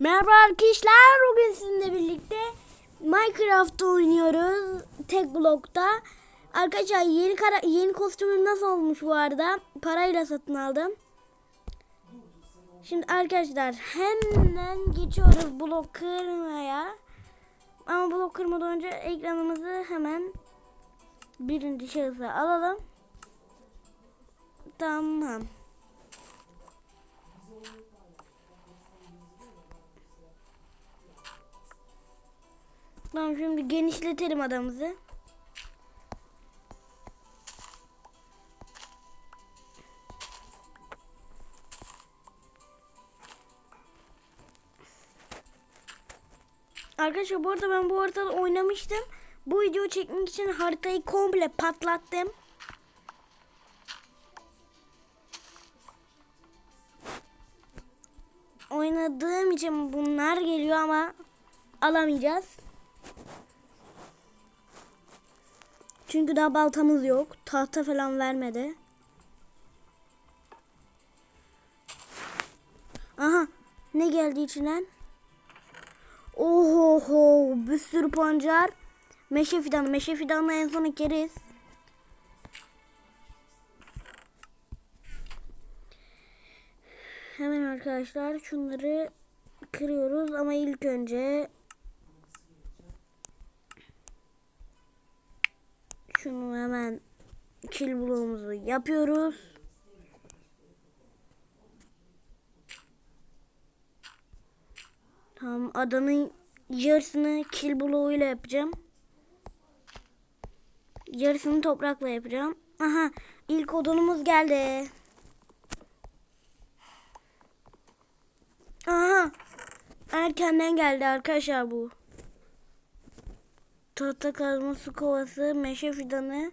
Merhaba arkadaşlar. Bugün sizinle birlikte Minecraft oynuyoruz. Tek blokta. Arkadaşlar yeni kara yeni kostümüm nasıl olmuş bu arada? Parayla satın aldım. Şimdi arkadaşlar hemen geçiyoruz blok kırmaya. Ama blok kırmadan önce ekranımızı hemen birinci şahısa alalım. Tamam. Tamam şimdi genişletelim adamızı. Arkadaşlar bu arada ben bu haritada oynamıştım. Bu videoyu çekmek için haritayı komple patlattım. Oynadığım için bunlar geliyor ama alamayacağız. Çünkü daha baltamız yok. Tahta falan vermedi. Aha ne geldi içinden? Oho bir sürü pancar. Meşe fidanı. Meşe fidanını en son ekeriz. Hemen arkadaşlar şunları kırıyoruz ama ilk önce kill bloğumuzu yapıyoruz. Tamam adanın yarısını kill bloğuyla yapacağım. Yarısını toprakla yapacağım. Aha ilk odunumuz geldi. Aha erkenden geldi arkadaşlar bu. Tahta kazma su kovası, meşe fidanı,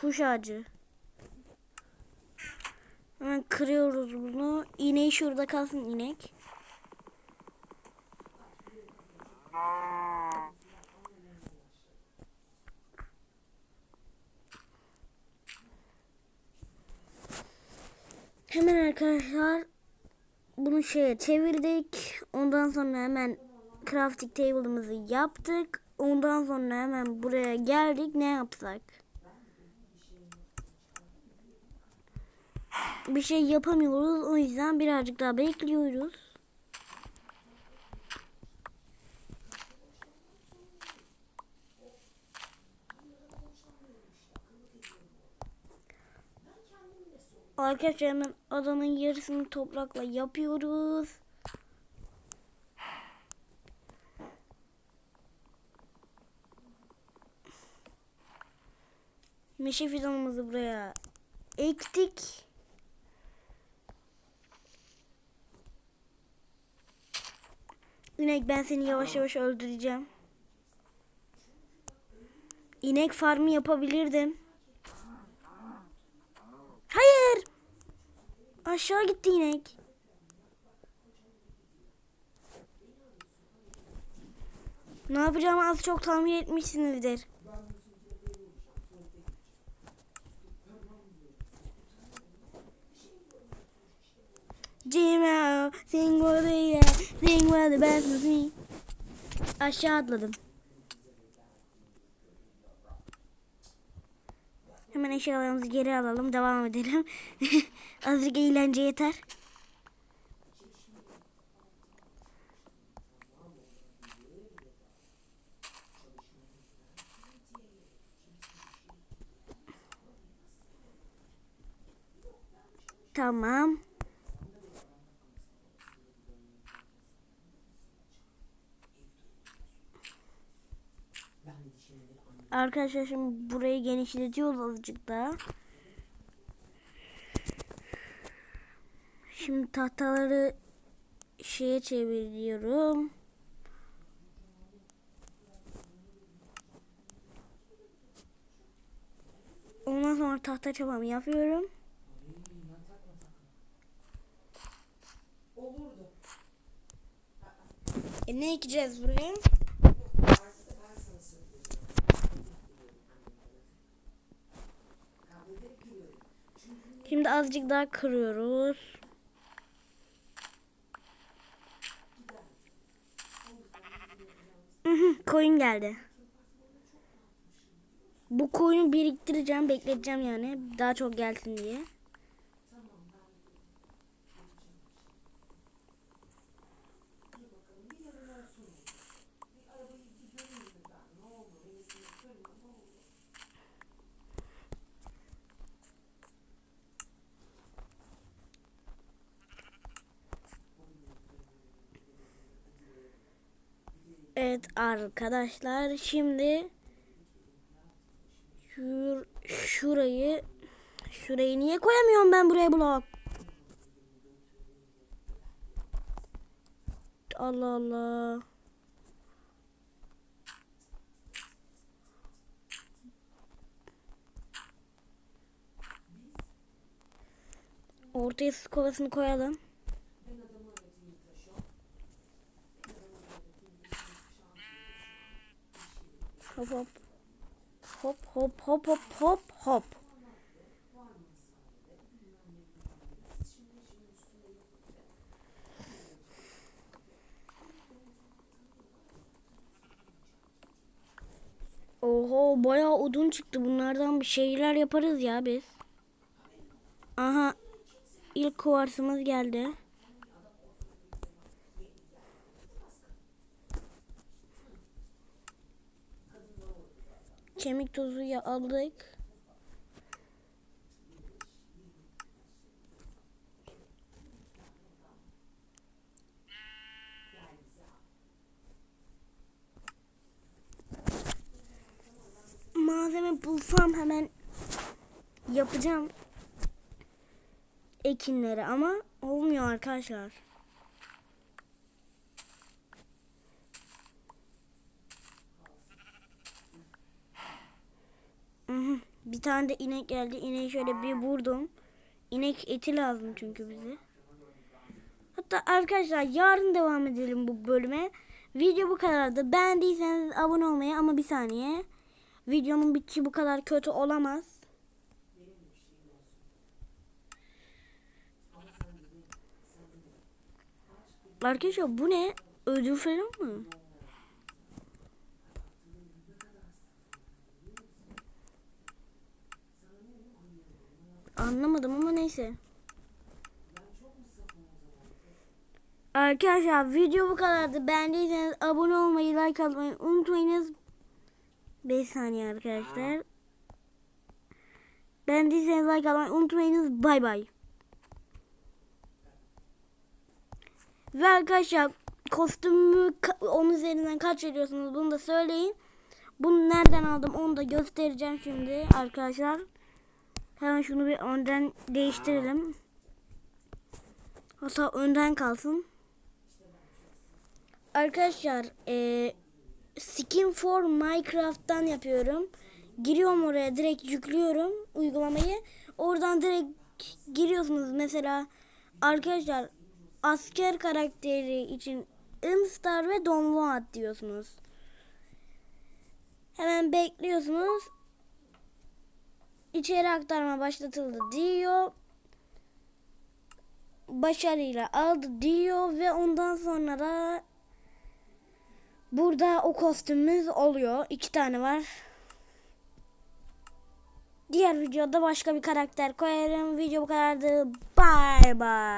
kuş ağacı. Hemen kırıyoruz bunu. İneği şurada kalsın inek. Hemen arkadaşlar bunu şeye çevirdik. Ondan sonra hemen crafting table'ımızı yaptık. Ondan sonra hemen buraya geldik. Ne yapsak? Bir şey yapamıyoruz. O yüzden birazcık daha bekliyoruz. Arkadaşlar hemen adanın yarısını toprakla yapıyoruz. Meşe fidanımızı buraya ektik. İnek ben seni yavaş yavaş öldüreceğim. İnek farmı yapabilirdim. Hayır. Aşağı gitti inek. Ne yapacağımı az çok tahmin etmişsinizdir. Jimmy, sing for the yeah, sing for the best of me. Aşağı atladım. Hemen eşyalarımızı geri alalım. Devam edelim. Azıcık eğlence yeter. Tamam. Arkadaşlar şimdi burayı genişletiyoruz azıcık daha. Şimdi tahtaları şeye çeviriyorum. Ondan sonra tahta çabamı yapıyorum. E ne ekeceğiz buraya? Şimdi azıcık daha kırıyoruz. koyun geldi. Bu koyunu biriktireceğim, bekleteceğim yani daha çok gelsin diye. Evet arkadaşlar şimdi şur şurayı şurayı niye koyamıyorum ben buraya blok? Allah Allah. Ortaya su kovasını koyalım. Hop hop. Hop hop hop hop hop. Oho bayağı odun çıktı. Bunlardan bir şeyler yaparız ya biz. Aha. ilk kuvarsımız geldi. Kemik tozu ya aldık. Malzeme bulsam hemen yapacağım ekinleri ama olmuyor arkadaşlar. Bir tane de inek geldi. İneği şöyle bir vurdum. İnek eti lazım çünkü bize. Hatta arkadaşlar yarın devam edelim bu bölüme. Video bu kadardı. Beğendiyseniz abone olmayı ama bir saniye. Videonun bitişi bu kadar kötü olamaz. Arkadaşlar bu ne? Ödül falan mı? Anlamadım ama neyse. Arkadaşlar video bu kadardı. Beğendiyseniz abone olmayı, like atmayı unutmayınız. 5 saniye arkadaşlar. Beğendiyseniz like atmayı unutmayınız. Bay bay. Ve arkadaşlar kostümü ka- onun üzerinden kaç veriyorsunuz bunu da söyleyin. Bunu nereden aldım onu da göstereceğim şimdi arkadaşlar. Hemen şunu bir önden değiştirelim. Hatta önden kalsın. Arkadaşlar eee Skin for Minecraft'tan yapıyorum. Giriyorum oraya direkt yüklüyorum uygulamayı. Oradan direkt giriyorsunuz mesela arkadaşlar asker karakteri için install ve download diyorsunuz. Hemen bekliyorsunuz. İçeri aktarma başlatıldı diyor. Başarıyla aldı diyor ve ondan sonra da burada o kostümümüz oluyor. İki tane var. Diğer videoda başka bir karakter koyarım. Video bu kadardı. Bye bye.